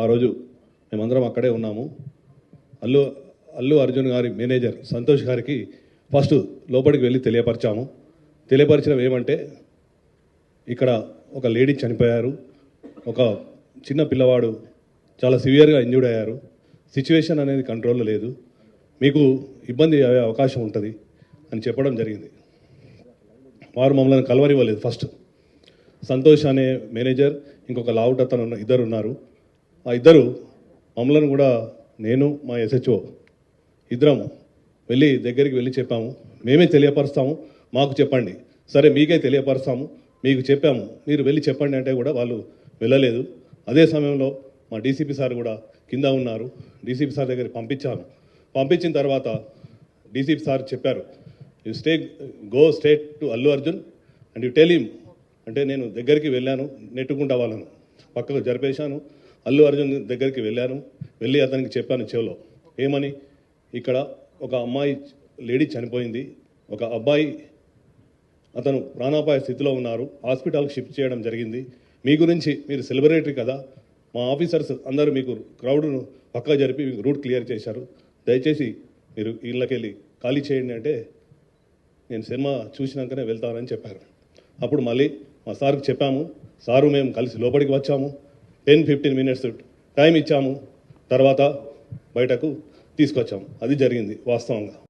ఆ రోజు మేమందరం అక్కడే ఉన్నాము. అల్లు అల్లు అర్జున్ గారి మేనేజర్ సంతోష్ గారికి ఫస్ట్ లోపలికి వెళ్ళి తెలియపరిచాము. తెలియపరిచినవి ఏమంటే ఇక్కడ ఒక లేడీ చనిపోయారు. ఒక చిన్న పిల్లవాడు చాలా సివియర్గా ఇంజూర్డ్ అయ్యారు. సిచ్యువేషన్ అనేది కంట్రోల్లో లేదు. మీకు ఇబ్బంది అయ్యే అవకాశం ఉంటుంది అని చెప్పడం జరిగింది. వారు మమ్మల్ని కలవనివ్వలేదు ఫస్ట్. సంతోష్ అనే మేనేజర్ ఇంకొక లావుట్ అతను ఇద్దరు ఉన్నారు. ఆ ఇద్దరు మమ్మలను కూడా నేను మా ఎస్హెచ్ఓ ఇద్దరం వెళ్ళి దగ్గరికి వెళ్ళి చెప్పాము. మేమే తెలియపరుస్తాము. మాకు చెప్పండి. సరే మీకే తెలియపరుస్తాము. మీకు చెప్పాము. మీరు వెళ్ళి చెప్పండి అంటే కూడా వాళ్ళు వెళ్ళలేదు. అదే సమయంలో మా డీసీపీ సార్ కూడా కింద ఉన్నారు. డీసీపీ సార్ దగ్గరికి పంపించాను. పంపించిన తర్వాత డీసీపీ సార్ చెప్పారు you stay go state to Allu Arjun and you టెలిమ్ అంటే నేను దగ్గరికి వెళ్ళాను నెట్టుకుంటా వాళ్ళను. పక్కకు జరిపేశాను. అల్లు అర్జున్ దగ్గరికి వెళ్ళాను. వెళ్ళి అతనికి చెప్పాను చెవిలో ఏమని? ఇక్కడ ఒక అమ్మాయి లేడీ చనిపోయింది. ఒక అబ్బాయి అతను ప్రాణాపాయ స్థితిలో ఉన్నారు. హాస్పిటల్కి షిఫ్ట్ చేయడం జరిగింది. మీ గురించి మీరు సెలబ్రేటరీ కదా? మా ఆఫీసర్స్ అందరూ మీకు క్రౌడ్ను పక్కా జరిపి మీకు రూట్ క్లియర్ చేశారు. దయచేసి మీరు ఇళ్ళకెళ్ళి ఖాళీ చేయండి అంటే నేను సినిమా చూసినాకనే వెళ్తానని చెప్పారు. అప్పుడు మళ్ళీ మా సార్కి చెప్పాము. సారు మేము కలిసి లోపలికి వచ్చాము. టెన్ ఫిఫ్టీన్ మినిట్స్ టైం ఇచ్చాము. తర్వాత బయటకు తీసుకొచ్చాము. అది జరిగింది వాస్తవంగా.